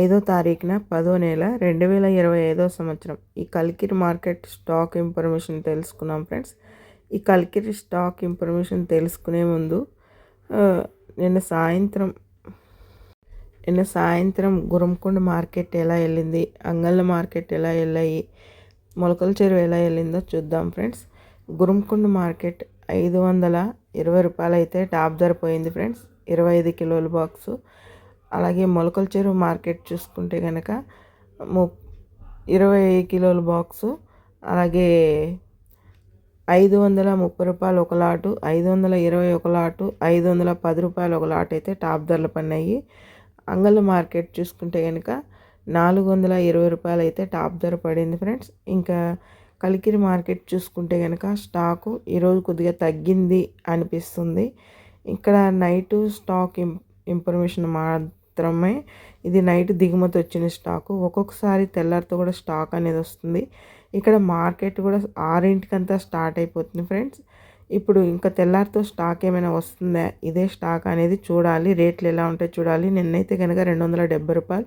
ఐదో తారీఖున పదో నెల రెండు వేల ఇరవై ఐదో సంవత్సరం. ఈ కల్కిరి మార్కెట్ స్టాక్ ఇన్ఫర్మేషన్ తెలుసుకున్నాం ఫ్రెండ్స్. ఈ కల్కిరి స్టాక్ ఇన్ఫర్మేషన్ తెలుసుకునే ముందు నిన్న సాయంత్రం నిన్న సాయంత్రం గురంకొండ మార్కెట్ ఎలా వెళ్ళింది అంగళ్ళ మార్కెట్ ఎలా వెళ్ళాయి మొలకల చెరువు ఎలా వెళ్ళిందో చూద్దాం ఫ్రెండ్స్. గురంకొండ మార్కెట్ ఐదు వందల ఇరవై రూపాయలు అయితే టాప్ ధర పోయింది ఫ్రెండ్స్. ఇరవై ఐదు కిలోల బాక్సు అలాగే మొలకల చెరువు మార్కెట్ చూసుకుంటే కనుక ము ఇరవై కిలోల బాక్సు అలాగే ఐదు వందల ముప్పై రూపాయలు ఒక లాటు ఐదు వందల ఇరవై ఒక లాటు ఐదు వందల పది రూపాయలు ఒక లాట్ అయితే టాప్ ధరలు పడినాయి. అంగళ్ళ మార్కెట్ చూసుకుంటే కనుక నాలుగు వందల ఇరవై రూపాయలు అయితే టాప్ ధర పడింది ఫ్రెండ్స్. ఇంకా కలికిరి మార్కెట్ చూసుకుంటే కనుక స్టాకు ఈరోజు కొద్దిగా తగ్గింది అనిపిస్తుంది. ఇక్కడ నైటు స్టాక్ ఇం ఇన్ఫర్మేషన్ మాత్రమే ఇది నైట్ దిగుమతి వచ్చిన స్టాకు. ఒక్కొక్కసారి తెల్లారితో కూడా స్టాక్ అనేది వస్తుంది. ఇక్కడ మార్కెట్ కూడా ఆరింటికంతా స్టార్ట్ అయిపోతుంది ఫ్రెండ్స్. ఇప్పుడు ఇంకా తెల్లారితో స్టాక్ ఏమైనా వస్తుందా? ఇదే స్టాక్ అనేది చూడాలి. రేట్లు ఎలా ఉంటాయో చూడాలి. నిన్నైతే కనుక రెండు వందల డెబ్బై రూపాయలు